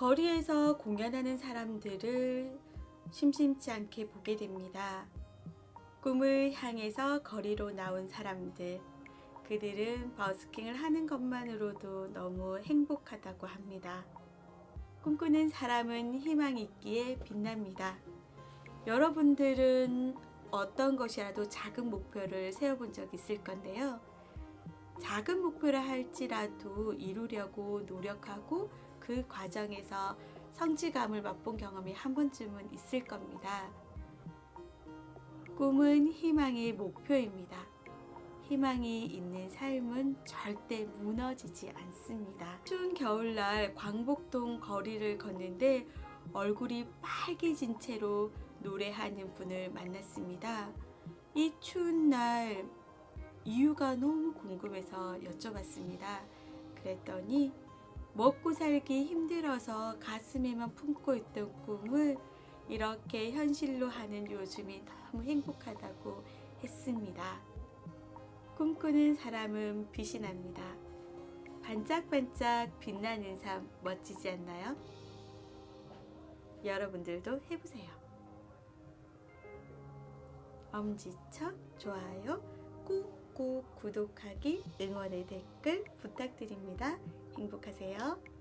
거리에서 공연하는 사람들을 심심치 않게 보게 됩니다. 꿈을 향해서 거리로 나온 사람들. 그들은 버스킹을 하는 것만으로도 너무 행복하다고 합니다. 꿈꾸는 사람은 희망 있기에 빛납니다. 여러분들은 어떤 것이라도 작은 목표를 세워본 적 있을 건데요. 작은 목표를 할지라도 이루려고 노력하고 그 과정에서 성취감을 맛본 경험이 한 번쯤은 있을 겁니다. 꿈은 희망의 목표입니다. 희망이 있는 삶은 절대 무너지지 않습니다. 추운 겨울날 광복동 거리를 걷는데 얼굴이 빨개진 채로 노래하는 분을 만났습니다. 이 추운 날 이유가 너무 궁금해서 여쭤봤습니다. 그랬더니 먹고 살기 힘들어서 가슴에만 품고 있던 꿈을 이렇게 현실로 하는 요즘이 너무 행복하다고 했습니다. 꿈꾸는 사람은 빛이 납니다. 반짝반짝 빛나는 삶 멋지지 않나요? 여러분들도 해보세요. 엄지척 좋아요 꾹 꾹 구독하기 응원의 댓글 부탁드립니다. 행복하세요.